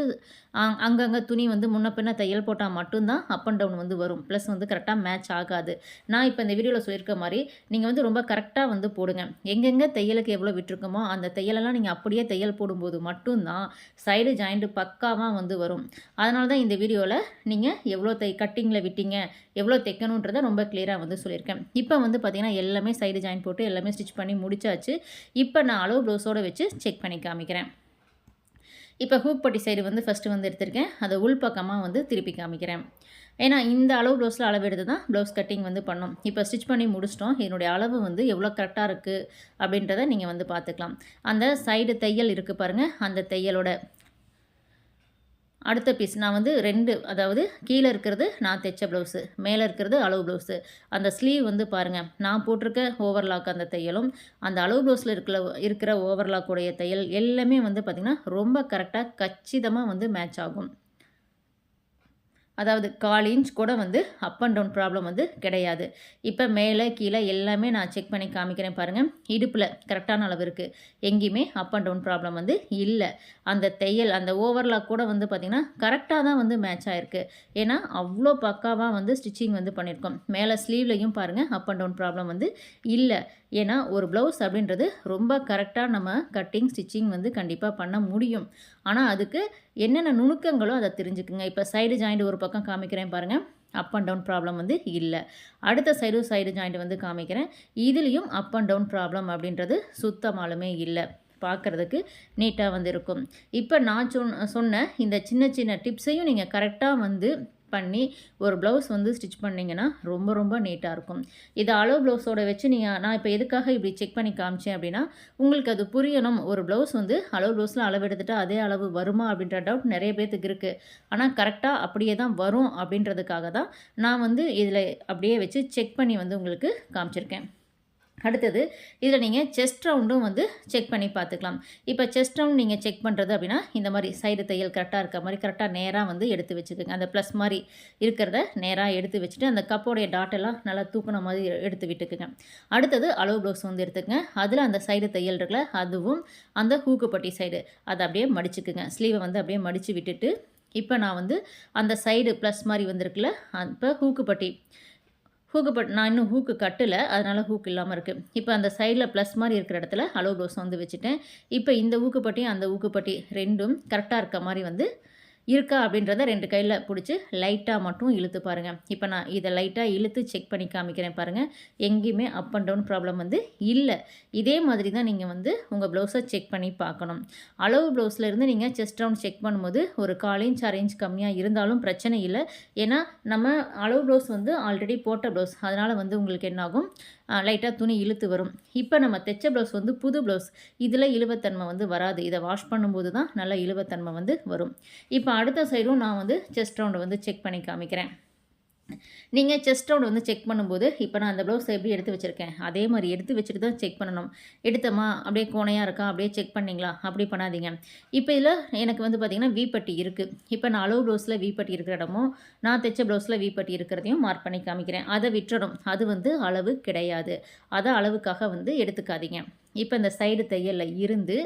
அங்கங்கே துணி வந்து முன்ன பின்ன தையல் போட்டால் மட்டும்தான் அப் அண்ட் டவுன் வந்து வரும். ப்ளஸ் வந்து கரெக்டாக மேட்ச் ஆகாது. நான் இப்போ இந்த வீடியோவில் சொல்லியிருக்க மாதிரி நீங்கள் வந்து ரொம்ப கரெக்டாக வந்து போடுங்க. எங்கெங்கே தையலுக்கு எவ்வளோ விட்டுருக்கோமோ அந்த தையலெல்லாம் நீங்கள் அப்படியே தையல் போடும்போது மட்டும்தான் சைடு ஜாயிண்ட்டு பக்காவாக வந்து வரும். அதனால தான் இந்த வீடியோவில் நீங்கள் எவ்வளோ தை கட்டிங்கில் விட்டீங்க எவ்வளோ தைக்கணுன்றதை ரொம்ப கிளியராக வந்து சொல்லியிருக்கேன். இப்போ வந்து பார்த்தீங்கன்னா எல்லாமே சைடு ஜாயின் போட்டு எல்லாமே ஸ்டிச் பண்ணி முடிச்சாச்சு. இப்போ நான் அளவு ப்ளவுஸோடு வச்சு செக் பண்ணி காமிக்கிறேன். இப்போ ஹூக் பட்டி சைடு வந்து ஃபஸ்ட்டு வந்து எடுத்திருக்கேன். அதை உள் பக்கமாக வந்து திருப்பி காமிக்கிறேன். ஏன்னா இந்த அளவு ப்ளவுஸில் அளவு எடுத்து தான் ப்ளவுஸ் கட்டிங் வந்து பண்ணோம். இப்போ ஸ்டிச் பண்ணி முடிச்சிட்டோம். இதனுடைய அளவு வந்து எவ்வளோ கரெக்டாக இருக்குது அப்படின்றத நீங்கள் வந்து பார்த்துக்கலாம். அந்த சைடு தையல் இருக்குது பாருங்கள் அந்த தையலோட அடுத்த பீஸ் நான் வந்து ரெண்டு அதாவது கீழே இருக்கிறது நான் தைச்ச ப்ளவுஸு மேலே இருக்கிறது அளவு ப்ளவுஸு அந்த ஸ்லீவ் வந்து பாருங்கள் நான் போட்டிருக்க ஓவர்லாக் அந்த தையலும் அந்த அளவு ப்ளவுஸில் இருக்கிற இருக்கிற ஓவர்லாக்குடைய தையல் எல்லாமே வந்து பார்த்திங்கன்னா ரொம்ப கரெக்டாக கச்சிதமாக வந்து மேட்ச் ஆகும். அதாவது கால் இன்ச் கூட வந்து அப் அண்ட் டவுன் ப்ராப்ளம் வந்து கிடையாது. இப்போ மேலே கீழே எல்லாமே நான் செக் பண்ணி காமிக்கிறேன் பாருங்கள் இடுப்பில் கரெக்டான அளவு இருக்குது எங்கேயுமே அப் அண்ட் டவுன் ப்ராப்ளம் வந்து இல்லை. அந்த தையல் அந்த ஓவர்லாக் கூட வந்து பார்த்திங்கன்னா கரெக்டாக தான் வந்து மேட்ச் ஆகிருக்கு ஏன்னா அவ்வளோ பக்காவாக வந்து ஸ்டிச்சிங் வந்து பண்ணியிருக்கோம். மேலே ஸ்லீவ்லையும் பாருங்கள் அப் அண்ட் டவுன் ப்ராப்ளம் வந்து இல்லை. ஏன்னா ஒரு ப்ளவுஸ் அப்படின்றது ரொம்ப கரெக்டாக நம்ம கட்டிங் ஸ்டிச்சிங் வந்து கண்டிப்பாக பண்ண முடியும். ஆனால் அதுக்கு என்னென்ன நுணுக்கங்களோ அதை தெரிஞ்சுக்குங்க. இப்போ சைடு ஜாயிண்ட் ஒரு பக்கம் காமிக்கிறேன் பாருங்கள் அப் அண்ட் டவுன் ப்ராப்ளம் வந்து இல்லை. அடுத்த சைடு சைடு ஜாயிண்ட் வந்து காமிக்கிறேன். இதுலேயும் அப் அண்ட் டவுன் ப்ராப்ளம் அப்படின்றது சுத்தமாலுமே இல்லை. பார்க்குறதுக்கு நீட்டாக வந்து இருக்கும் இப்போ நான் சொன்ன சொன்ன இந்த சின்ன சின்ன டிப்ஸையும் நீங்கள் கரெக்டாக வந்து பண்ணி ஒரு ப்ளவுஸ் வந்து ஸ்டிச் பண்ணிங்கன்னா ரொம்ப ரொம்ப நீட்டாக இருக்கும். இதை அளவு ப்ளவுஸோட வச்சு நீங்கள் நான் இப்போ எதுக்காக இப்படி செக் பண்ணி காமிச்சேன் அப்படின்னா உங்களுக்கு அது புரியணும். ஒரு ப்ளவுஸ் வந்து அளவு ப்ளவுஸில் அளவு எடுத்துட்டா அதே அளவு வருமா அப்படின்ற டவுட் நிறைய பேர்த்துக்கு இருக்குது ஆனால் கரெக்டாக அப்படியே தான் வரும் அப்படின்றதுக்காக தான் நான் வந்து இதில் அப்படியே வச்சு செக் பண்ணி வந்து உங்களுக்கு காமிச்சிருக்கேன். அடுத்தது இதில் நீங்கள் செஸ்ட் ரவுண்டும் வந்து செக் பண்ணி பார்த்துக்கலாம். இப்போ செஸ்ட் ரவுண்ட் நீங்கள் செக் பண்ணுறது அப்படின்னா இந்த மாதிரி சைடு தையல் கரெக்டாக இருக்க மாதிரி கரெக்டாக நேராக வந்து எடுத்து வச்சுக்கோங்க. அந்த ப்ளஸ் மாதிரி இருக்கிறத நேராக எடுத்து வச்சுட்டு அந்த கப்போடைய டாட் எல்லாம் நல்லா தூக்குன மாதிரி எடுத்து விட்டுக்குங்க. அடுத்தது அளவு ப்ளவுஸ் வந்து எடுத்துக்கங்க. அதில் அந்த சைடு தையல் இருக்குல்ல அதுவும் அந்த ஹூக்குப்பட்டி சைடு அதை அப்படியே மடிச்சுக்குங்க. ஸ்லீவை வந்து அப்படியே மடித்து விட்டுட்டு இப்போ நான் வந்து அந்த சைடு ப்ளஸ் மாதிரி வந்திருக்குல்ல இப்போ ஹூக்குப்பட்டி ஹூக்கு பட் நான் இன்னும் ஹூக்கு கட்டலை அதனால் ஹூக் இல்லாமல் இருக்குது இப்போ அந்த சைடில் ப்ளஸ் மாதிரி இருக்கிற இடத்துல அலோ ப்ளவுஸ் வந்து வச்சுட்டேன். இப்போ இந்த ஊக்குப்பட்டியும் அந்த ஊக்குப்பட்டி ரெண்டும் கரெக்டாக இருக்க மாதிரி வந்து இருக்கா அப்படின்றத ரெண்டு கையில் பிடிச்சி லைட்டாக மட்டும் இழுத்து பாருங்கள் இப்போ நான் இதை லைட்டாக இழுத்து செக் பண்ணி காமிக்கிறேன் பாருங்கள் எங்கேயுமே அப் அண்ட் டவுன் ப்ராப்ளம் வந்து இல்லை. இதே மாதிரி தான் நீங்கள் வந்து உங்கள் ப்ளவுஸை செக் பண்ணி பார்க்கணும். அளவு ப்ளவுஸில் இருந்து நீங்கள் செஸ்ட் ரவுண்ட் செக் பண்ணும்போது ஒரு கால் இன்ச் அரை இன்ச் கம்மியாக இருந்தாலும் பிரச்சனை இல்லை. ஏன்னா நம்ம அளவு ப்ளவுஸ் வந்து ஆல்ரெடி போட்ட ப்ளவுஸ் அதனால் வந்து உங்களுக்கு என்னாகும் லைட்டாக துணி இழுத்து வரும். இப்போ நம்ம தைச்ச ப்ளவுஸ் வந்து புது ப்ளவுஸ் இதில் இழுவத்தன்மை வந்து வராது. இதை வாஷ் பண்ணும்போது தான் நல்ல இழுவத்தன்மை வந்து வரும். இப்போ அடுத்த சைடும் நான் வந்து செஸ்ட் ரவுண்டை வந்து செக் பண்ணி காமிக்கிறேன். நீங்கள் செஸ்ட் ரவுண்ட் வந்து செக் பண்ணும்போது இப்போ நான் அந்த ப்ளவுஸை எப்படி எடுத்து வச்சுருக்கேன்? அதே மாதிரி எடுத்து வச்சுட்டு தான் செக் பண்ணணும். எடுத்தோமா? அப்படியே கோணையாக இருக்கா? அப்படியே செக் பண்ணிங்களா? அப்படி பண்ணாதீங்க. இப்போ இதில் எனக்கு வந்து பார்த்திங்கன்னா வீப்பட்டி இருக்குது இப்போ நான் அளவு ப்ளவுஸில் வீப்பட்டி இருக்கிற இடமும் நான் தைச்ச ப்ளவுஸில் வீப்பட்டி இருக்கிறதையும் மார்க் பண்ணி காமிக்கிறேன். அதை விட்டுறணும். அது வந்து அளவு கிடையாது. அதை அளவுக்காக வந்து எடுத்துக்காதீங்க. இப்போ இந்த சைடு தையலில் இருந்து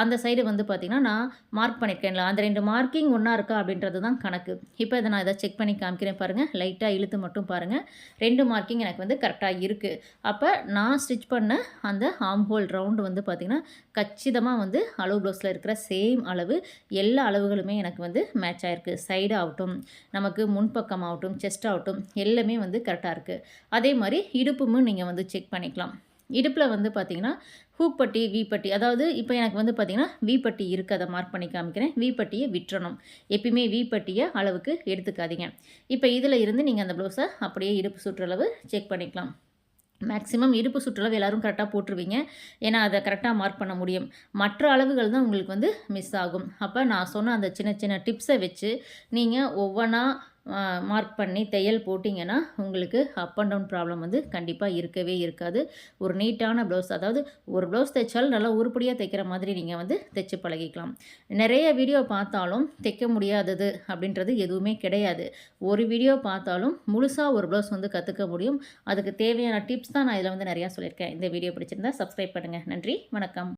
அந்த சைடு வந்து பார்த்திங்கன்னா நான் மார்க் பண்ணியிருக்கேன்ல அந்த ரெண்டு மார்க்கிங் ஒன்றா இருக்கா அப்படின்றது தான் கணக்கு. இப்போ இதை நான் இதை செக் பண்ணி காமிக்கிறேன் பாருங்கள் லைட்டாக இழுத்து மட்டும் பாருங்கள் ரெண்டு மார்க்கிங் எனக்கு வந்து கரெக்டாக இருக்குது அப்போ நான் ஸ்டிச் பண்ண அந்த ஆம் ஹோல் ரவுண்டு வந்து பார்த்திங்கன்னா கச்சிதமாக வந்து அளவு ப்ளவுஸில் இருக்கிற சேம் அளவு எல்லா அளவுகளுமே எனக்கு வந்து மேட்ச் ஆகிருக்கு சைடு ஆகட்டும் நமக்கு முன்பக்கம் ஆகட்டும் செஸ்ட் ஆகட்டும் எல்லாமே வந்து கரெக்டாக இருக்குது அதே மாதிரி இடுப்பும் நீங்கள் வந்து செக் பண்ணிக்கலாம். இடுப்பில் வந்து பார்த்திங்கன்னா ஹூப்பட்டி வீப்பட்டி. அதாவது இப்போ எனக்கு வந்து பார்த்திங்கன்னா வீப்பட்டி இருக்குது அதை மார்க் பண்ணி காமிக்கிறேன். வீப்பட்டியை விட்டுறணும். எப்பயுமே வீப்பட்டியை அளவுக்கு எடுத்துக்காதீங்க. இப்போ இதில் இருந்து நீங்கள் அந்த ப்ளவுஸை அப்படியே இடுப்பு சுற்றளவு செக் பண்ணிக்கலாம். மேக்ஸிமம் இடுப்பு சுற்றளவு எல்லோரும் கரெக்டாக போட்டுருவீங்க. ஏன்னா அதை கரெக்டாக மார்க் பண்ண முடியும். மற்ற அளவுகள் தான் உங்களுக்கு வந்து மிஸ் ஆகும். அப்போ நான் சொன்ன அந்த சின்ன சின்ன டிப்ஸை வச்சு நீங்கள் ஒவ்வொன்றா மார்க் பண்ணி தையல் போட்டிங்கன்னா உங்களுக்கு அப் அண்ட் டவுன் ப்ராப்ளம் வந்து கண்டிப்பாக இருக்கவே இருக்காது. ஒரு நீட்டான ப்ளவுஸ் அதாவது ஒரு ப்ளவுஸ் தைச்சாலும் நல்லா உருப்படியாக தைக்கிற மாதிரி நீங்கள் வந்து தைச்சு பழகிக்கலாம். நிறைய வீடியோ பார்த்தாலும் தைக்க முடியாதது அப்படின்றது எதுவுமே கிடையாது. ஒரு வீடியோ பார்த்தாலும் முழுசாக ஒரு ப்ளவுஸ் வந்து கற்றுக்க முடியும். அதுக்கு தேவையான டிப்ஸ் தான் நான் இதில் வந்து நிறையா சொல்லியிருக்கேன். இந்த வீடியோ பிடிச்சிருந்தா சப்ஸ்கிரைப் பண்ணுங்கள் நன்றி வணக்கம்.